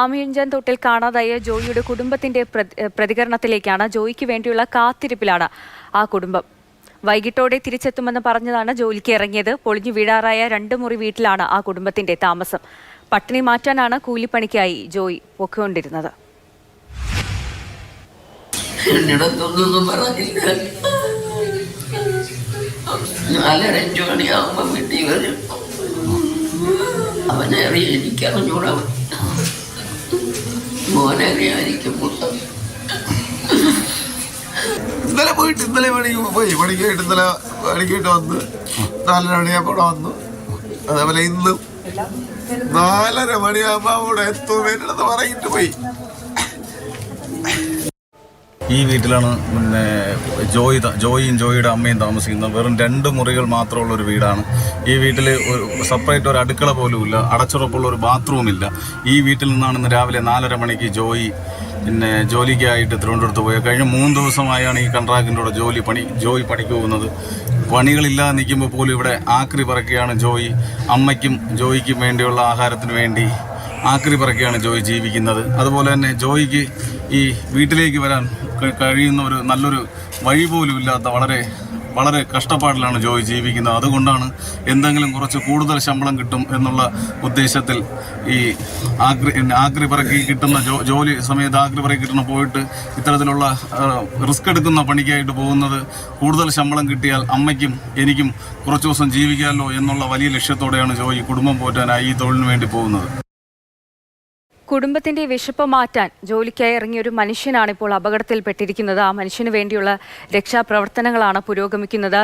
ആമിയഞ്ചൻ തൊട്ടിൽ കാണാതായ ജോയിയുടെ കുടുംബത്തിന്റെ പ്രതികരണത്തിലേക്കാണ് ജോയിക്ക് വേണ്ടിയുള്ള കാത്തിരിപ്പിലാണ് ആ കുടുംബം. വൈകിട്ടോടെ തിരിച്ചെത്തുമെന്ന് പറഞ്ഞതാണ് ജോലിക്ക് ഇറങ്ങിയത്. പൊളിഞ്ഞു വീടാറായ രണ്ട് മുറി വീട്ടിലാണ് ആ കുടുംബത്തിന്റെ താമസം. പട്ടിണി മാറ്റാനാണ് കൂലിപ്പണിക്കായി ജോയി പൊക്കൊണ്ടിരുന്നത് എന്നിടത്തൊന്നും അവനെ അറിയാം. എനിക്ക് ഇന്നലെ പോയിട്ട് ഇന്നലെ പണിക്ക് പോയി. പണിക്ക് പോയിട്ട് ഇന്നലെ പണിക്ക് പോയിട്ട് വന്ന് നാലര മണിയാകുമ്പോൾ വന്നു. അതേപോലെ ഇന്നും നാലര മണിയാകുമ്പോൾ അവിടെ എത്തും വരുന്നത് പറഞ്ഞിട്ട് പോയി. ഈ വീട്ടിലാണ് പിന്നെ ജോയി ജോയിയും ജോയിയുടെ അമ്മയും താമസിക്കുന്നത്. വെറും രണ്ട് മുറികൾ മാത്രമുള്ള ഒരു വീടാണ്. ഈ വീട്ടിൽ ഒരു സെപ്പറേറ്റ് ഒരു അടുക്കള പോലും ഇല്ല. അടച്ചുറപ്പുള്ള ഒരു ബാത്റൂം ഇല്ല. ഈ വീട്ടിൽ നിന്നാണ് ഇന്ന് രാവിലെ നാലര മണിക്ക് ജോയി പിന്നെ ജോലിക്കായിട്ട് തിരുവനന്തപുരത്ത് പോയത്. കഴിഞ്ഞ മൂന്ന് ദിവസമായാണ് ഈ കൺട്രാക്റ്റിന്റെ കൂടെ ജോലി പണി ജോയി പണിക്ക് പോകുന്നത്. പണികളില്ലാതെ നിൽക്കുമ്പോൾ പോലും ഇവിടെ ആക്രി പറക്കുകയാണ് ജോയി. അമ്മയ്ക്കും ജോയിക്കും വേണ്ടിയുള്ള ആഹാരത്തിന് വേണ്ടി ആക്രി പറക്കെയാണ് ജോയി ജീവിക്കുന്നത്. അതുപോലെ തന്നെ ജോയിക്ക് ഈ വീട്ടിലേക്ക് വരാൻ കഴിയുന്ന ഒരു നല്ലൊരു വഴി പോലും ഇല്ലാത്ത വളരെ വളരെ കഷ്ടപ്പാടിലാണ് ജോയി ജീവിക്കുന്നത്. അതുകൊണ്ടാണ് എന്തെങ്കിലും കുറച്ച് കൂടുതൽ ശമ്പളം കിട്ടും എന്നുള്ള ഉദ്ദേശത്തിൽ ഈ ആക്രി ആക്രി പറക്കി കിട്ടുന്ന ജോ ജോലി സമയത്ത് ആക്രി പറക്കി കിട്ടുന്ന പോയിട്ട് ഇത്തരത്തിലുള്ള റിസ്ക് എടുക്കുന്ന പണിക്കായിട്ട് പോകുന്നത് കൂടുതൽ ശമ്പളം കിട്ടിയാൽ അമ്മയ്ക്കും എനിക്കും കുറച്ച് ദിവസം ജീവിക്കാമല്ലോ എന്നുള്ള വലിയ ലക്ഷ്യത്തോടെയാണ് ജോയി കുടുംബം പോറ്റാനായി ഈ തൊഴിലിന് വേണ്ടി പോകുന്നത്. കുടുംബത്തിന്റെ വിശപ്പ് മാറ്റാൻ ജോലിക്കായി ഇറങ്ങിയ ഒരു മനുഷ്യനാണ് ഇപ്പോൾ അപകടത്തിൽപ്പെട്ടിരിക്കുന്നത്. ആ മനുഷ്യന് വേണ്ടിയുള്ള രക്ഷാപ്രവർത്തനങ്ങളാണ് പുരോഗമിക്കുന്നത്.